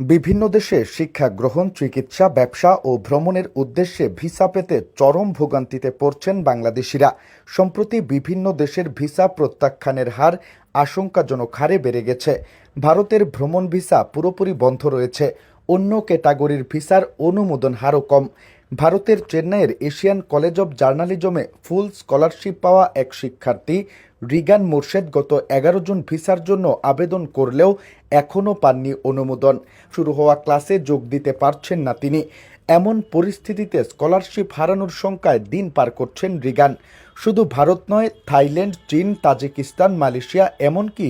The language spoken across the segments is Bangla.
বিভিন্ন দেশে শিক্ষা গ্রহণ, চিকিৎসা, ব্যবসা ও ভ্রমণের উদ্দেশ্যে ভিসা পেতে চরম ভোগান্তিতে পড়ছেন বাংলাদেশিরা। সম্প্রতি বিভিন্ন দেশের ভিসা প্রত্যাখ্যানের হার আশঙ্কাজনক হারে বেড়ে গেছে। ভারতের ভ্রমণ ভিসা পুরোপুরি বন্ধ রয়েছে। অন্য ক্যাটাগরির ভিসার অনুমোদন হারও কম। ভারতের চেন্নাইয়ের এশিয়ান কলেজ অব জার্নালিজমে ফুল স্কলারশিপ পাওয়া এক শিক্ষার্থী রিগান মোর্শেদ গত এগারো জন ভিসার জন্য আবেদন করলেও এখনও পাননি অনুমোদন। শুরু হওয়া ক্লাসে যোগ দিতে পারছেন না তিনি। এমন পরিস্থিতিতে স্কলারশিপ হারানোর সংখ্যায় দিন পার করছেন রিগান। শুধু ভারত নয়, থাইল্যান্ড, চীন, তাজিকিস্তান, মালয়েশিয়া, এমনকি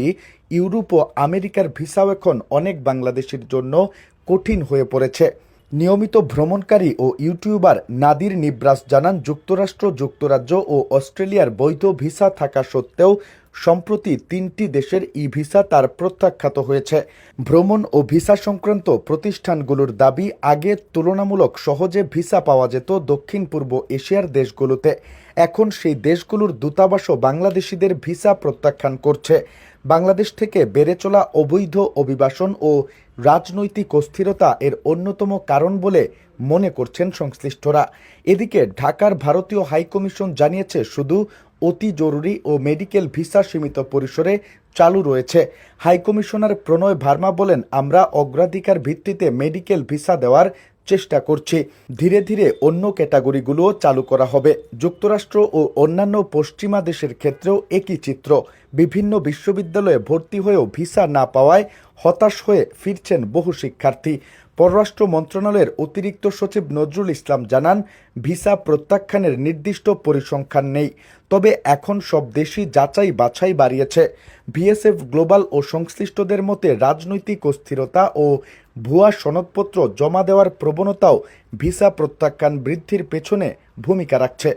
ইউরোপ ও আমেরিকার ভিসাও এখন অনেক বাংলাদেশের জন্য কঠিন হয়ে পড়েছে। নিয়মিত ভ্রমণকারী ও ইউটিউবার নাদির নিব্রাস জানান, যুক্তরাষ্ট্র, যুক্তরাজ্য ও অস্ট্রেলিয়ার বৈধ ভিসা থাকা সত্ত্বেও সম্প্রতি তিনটি দেশের ই ভিসা তার প্রত্যাখ্যাত হয়েছে। ভ্রমণ ও ভিসা সংক্রান্ত প্রতিষ্ঠানগুলোর দাবি আগে তুলনামূলক সহজে ভিসা পাওয়া যেত দক্ষিণ পূর্ব এশিয়ার দেশগুলোতে। এখন সেই দেশগুলোর দূতাবাসও বাংলাদেশিদের ভিসা প্রত্যাখ্যান করছে। বাংলাদেশ থেকে বেড়ে চলা অবৈধ অভিবাসন ও রাজনৈতিক অস্থিরতা এর অন্যতম কারণ বলে মনে করছেন সংশ্লিষ্টরা। এদিকে ঢাকার ভারতীয় হাইকমিশন জানিয়েছে, শুধু অতি জরুরি ও মেডিকেল ভিসা সীমিত পরিসরে চালু রয়েছে। হাইকমিশনার প্রণয় ভার্মা বলেন, আমরা অগ্রাধিকার ভিত্তিতে মেডিকেল ভিসা দেওয়ার চেষ্টা করছে। ধীরে ধীরে অন্য ক্যাটাগরিগুলোও চালু করা হবে। যুক্তরাষ্ট্র ও অন্যান্য পশ্চিমা দেশের ক্ষেত্রেও একই চিত্র। বিভিন্ন বিশ্ববিদ্যালয়ে ভর্তি হয়েও ভিসা না পাওয়ায় হতাশ হয়ে ফিরছেন বহু শিক্ষার্থী। পররাষ্ট্র মন্ত্রণালয়ের অতিরিক্ত সচিব নজরুল ইসলাম জানান, ভিসা প্রত্যাখ্যানের নির্দিষ্ট পরিসংখ্যান নেই, তবে এখন সব দেশই যাচাই বাছাই বাড়িয়েছে। ভিএসএফ গ্লোবাল ও সংশ্লিষ্টদের মতে রাজনৈতিক অস্থিরতা ও ভুয়া সনদপত্র জমা দেওয়ার প্রবণতাও ভিসা প্রত্যাখ্যান বৃদ্ধির পেছনে ভূমিকা রাখছে।